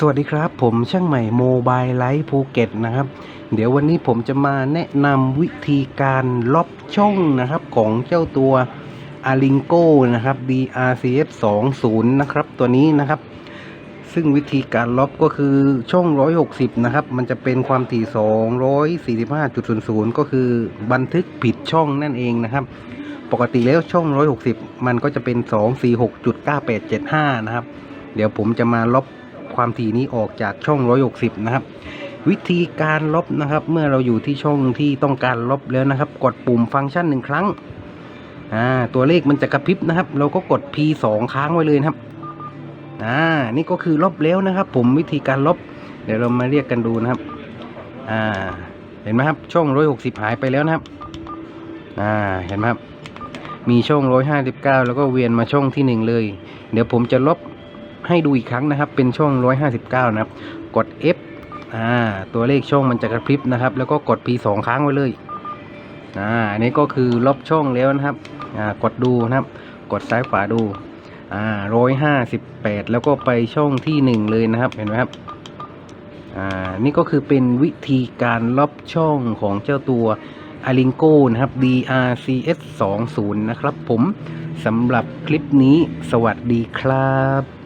สวัสดีครับผมช่างใหม่โมบายไลท์ภูเก็ตนะครับ เดี๋ยววันนี้ผมจะมาแนะนำวิธีการล็อบช่องนะครับของเจ้าตัว a l i n g o นะครับ BRCF 20นะครับตัวนี้นะครับ ซึ่งวิธีการล็อบก็คือช่อง 160 นะครับ มันจะเป็นความถี่ 245.00 ก็คือบันทึกผิดช่องนั่นเองนะครับ ปกติแล้วช่อง 160 มันก็จะเป็น 246.9875 นะครับ เดี๋ยวผมจะมาล็อบ ความถี่นี้ออกจากช่อง 160 นะครับ วิธีการลบนะครับ เมื่อเราอยู่ที่ช่องที่ต้องการลบแล้วนะครับ กดปุ่มฟังก์ชันหนึ่งครั้งอ่าตัวเลขมันจะกระพริบนะครับ เราก็กด P2 ค้างไว้เลยนะครับอ่านี่ก็คือลบแล้วนะครับ ผมวิธีการลบ เดี๋ยวเรามาเรียกกันดูนะครับอ่าเห็นไหมครับช่อง 160 หายไปแล้วนะครับอ่าเห็นไหมครับมีช่อง 159 แล้วก็เวียนมาช่องที่หนึ่งเลย เดี๋ยวผมจะลบ ให้ดูอีกครั้งนะครับ เป็นช่อง 159 นะครับ กด F อ่าตัวเลขช่องมันจะกระพริบนะครับ แล้วก็กด P2 ค้างไว้เลยอ่าอันนี้ก็คือลบช่องแล้วนะครับอ่ากดดูนะครับ กดซ้ายขวาดูอ่า158แล้วก็ไปช่องที่หนึ่งเลยนะครับเห็นไหมครับอ่านี่ก็คือเป็นวิธีการลบช่องของเจ้าตัว a l i n g o นะครับ DRCS 20นะครับผมสำหรับคลิปนี้สวัสดีครับ